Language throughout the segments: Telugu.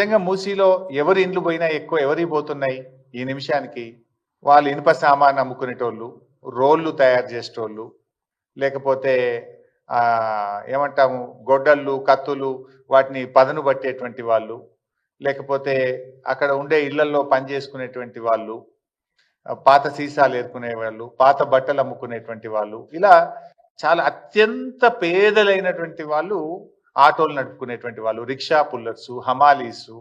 నిజంగా మూసీలో ఎవరి ఇండ్లు పోయినా ఎక్కువ ఎవరి పోతున్నాయి? ఈ నిమిషానికి వాళ్ళు ఇనుప సామాన్ అమ్ముకునేటోళ్ళు రోళ్ళు తయారు చేసేటోళ్ళు లేకపోతే ఏమంటాము గొడ్డళ్ళు కత్తులు వాటిని పదను పట్టేటువంటి వాళ్ళు లేకపోతే అక్కడ ఉండే ఇళ్ళలో పని చేసుకునేటువంటి వాళ్ళు పాత సీసాలు ఏరుకునే వాళ్ళు పాత బట్టలు అమ్ముకునేటువంటి వాళ్ళు ఇలా చాలా అత్యంత పేదలైనటువంటి వాళ్ళు ఆటోలు నడుపుకునేటువంటి వాళ్ళు రిక్షా పుల్లర్స్ హమాలీసు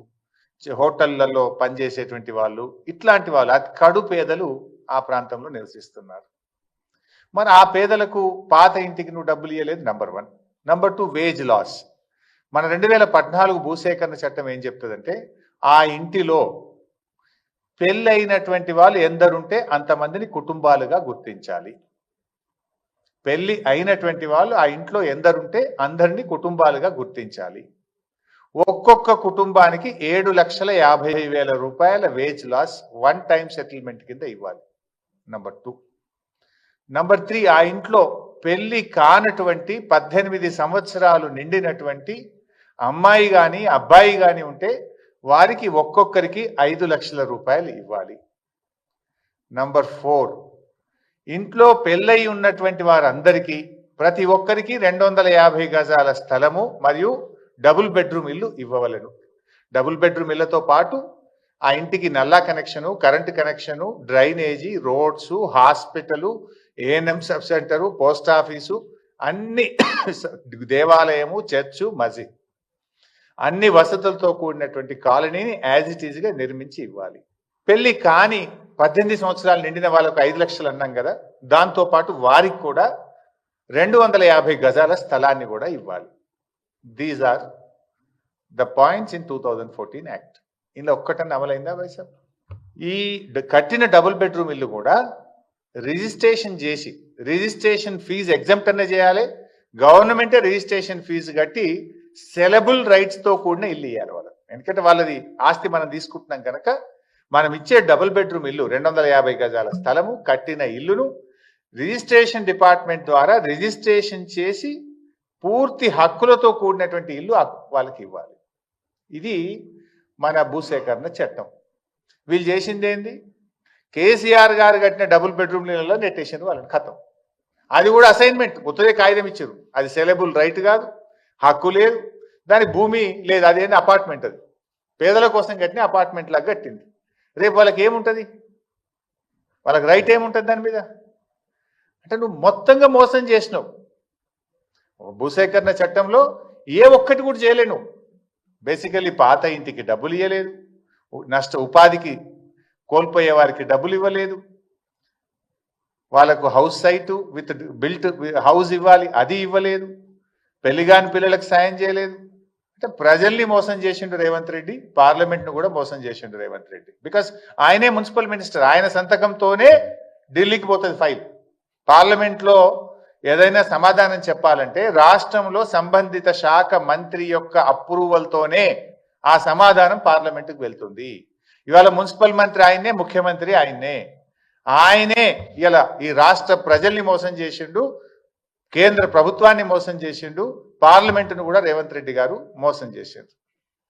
హోటళ్ళలో పనిచేసేటువంటి వాళ్ళు ఇట్లాంటి వాళ్ళు అతి కడు పేదలు ఆ ప్రాంతంలో నివసిస్తున్నారు. మరి ఆ పేదలకు పాత ఇంటికి నువ్వు డబ్బులు ఇవ్వలేదు number one number two wage loss మన రెండు వేల పద్నాలుగు భూసేకరణ చట్టం ఏం చెప్తుందంటే ఆ ఇంటిలో పెళ్ళైనటువంటి వాళ్ళు ఎందరుంటే అంతమందిని కుటుంబాలుగా గుర్తించాలి. పెళ్ళి అయినటువంటి వాళ్ళు ఆ ఇంట్లో ఎందరుంటే అందరినీ కుటుంబాలుగా గుర్తించాలి. ఒక్కొక్క కుటుంబానికి ఏడు లక్షల యాభై వేల రూపాయల wage loss one time settlement కింద ఇవ్వాలి. నంబర్ టూ నంబర్ త్రీ ఆ ఇంట్లో పెళ్ళి కానటువంటి పద్దెనిమిది సంవత్సరాలు నిండినటువంటి అమ్మాయి కానీ అబ్బాయి కానీ ఉంటే వారికి ఒక్కొక్కరికి ఐదు లక్షల రూపాయలు ఇవ్వాలి. నంబర్ ఫోర్ ఇంట్లో పెళ్ళయి ఉన్నటువంటి వారందరికీ ప్రతి ఒక్కరికి రెండు వందల యాభై గజాల స్థలము మరియు డబుల్ బెడ్రూమ్ ఇల్లు ఇవ్వవలెను. డబుల్ బెడ్రూమ్ ఇళ్ళతో పాటు ఆ ఇంటికి నల్లా connection current connection drainage roads hospital ANM sub centre post office అన్ని దేవాలయము చర్చు మసీద్. అన్ని వసతులతో కూడినటువంటి కాలనీని యాజ్ ఇట్ ఈజ్గా నిర్మించి ఇవ్వాలి. పెళ్ళి కాని పద్దెనిమిది సంవత్సరాలు నిండిన వాళ్ళకు ఐదు లక్షలు అన్నాం కదా దాంతో పాటు వారికి కూడా రెండు వందల యాభై గజాల స్థలాన్ని కూడా ఇవ్వాలి. These are the points in two thousand fourteen act ఇందులో ఒక్కటన్నా అమలైందా వైసాబ్ ఈ కట్టిన డబుల్ బెడ్రూమ్ ఇల్లు కూడా రిజిస్ట్రేషన్ చేసి రిజిస్ట్రేషన్ ఫీజు ఎగ్జామ్ట్ అనే చేయాలి. గవర్నమెంటే రిజిస్ట్రేషన్ ఫీజు కట్టి సెలబుల్ రైట్స్తో కూడిన ఇల్లు ఇవ్వాలి వాళ్ళు ఎందుకంటే వాళ్ళది ఆస్తి మనం తీసుకుంటున్నాం కనుక మనం ఇచ్చే డబుల్ బెడ్రూమ్ ఇల్లు రెండు వందల యాభై గజాల స్థలము కట్టిన ఇల్లును రిజిస్ట్రేషన్ డిపార్ట్మెంట్ ద్వారా రిజిస్ట్రేషన్ చేసి పూర్తి హక్కులతో కూడినటువంటి ఇల్లు వాళ్ళకి ఇవ్వాలి. ఇది మన భూసేకరణ చట్టం. వీళ్ళు చేసింది ఏంది? కేసీఆర్ గారు కట్టిన డబుల్ బెడ్రూమ్ ఇళ్ళలో వాళ్ళని ఖతం. అది కూడా అసైన్మెంట్ ఉత్తరే కాగితం ఇచ్చారు. అది సెలబుల్ రైట్ కాదు హక్కు లేదు దాని భూమి లేదు అదేంటి అపార్ట్మెంట్ అది. పేదల కోసం కట్టిన అపార్ట్మెంట్ లాగా కట్టింది. రేపు వాళ్ళకి ఏముంటుంది? వాళ్ళకి రైట్ ఏముంటుంది దాని మీద? అంటే నువ్వు మొత్తంగా మోసం చేసినావు. భూసేకరణ చట్టంలో ఏ ఒక్కటి కూడా చేయలేను బేసికలీ పాత ఇంటికి డబ్బులు ఇవ్వలేదు నష్ట ఉపాధికి కోల్పోయే వారికి డబ్బులు ఇవ్వలేదు. వాళ్ళకు house site with built house ఇవ్వాలి అది ఇవ్వలేదు. పెళ్ళిగాని పిల్లలకు సాయం చేయలేదు. అంటే ప్రజల్ని మోసం చేసిండు రేవంత్ రెడ్డి పార్లమెంట్ను కూడా మోసం చేసిండు రేవంత్ రెడ్డి. బికాస్ ఆయనే మున్సిపల్ మినిస్టర్ ఆయన సంతకంతోనే ఢిల్లీకి పోతుంది ఫైల్. పార్లమెంట్లో ఏదైనా సమాధానం చెప్పాలంటే రాష్ట్రంలో సంబంధిత శాఖ మంత్రి యొక్క అప్రూవల్తోనే ఆ సమాధానం పార్లమెంటుకు వెళ్తుంది. ఇవాళ మున్సిపల్ మంత్రి ఆయన్నే ముఖ్యమంత్రి ఆయన్నే. ఆయనే ఇలా ఈ రాష్ట్ర ప్రజల్ని మోసం చేసిండు కేంద్ర ప్రభుత్వాన్ని మోసం చేసిండు పార్లమెంటును కూడా రేవంత్ రెడ్డి గారు మోసం చేసిండు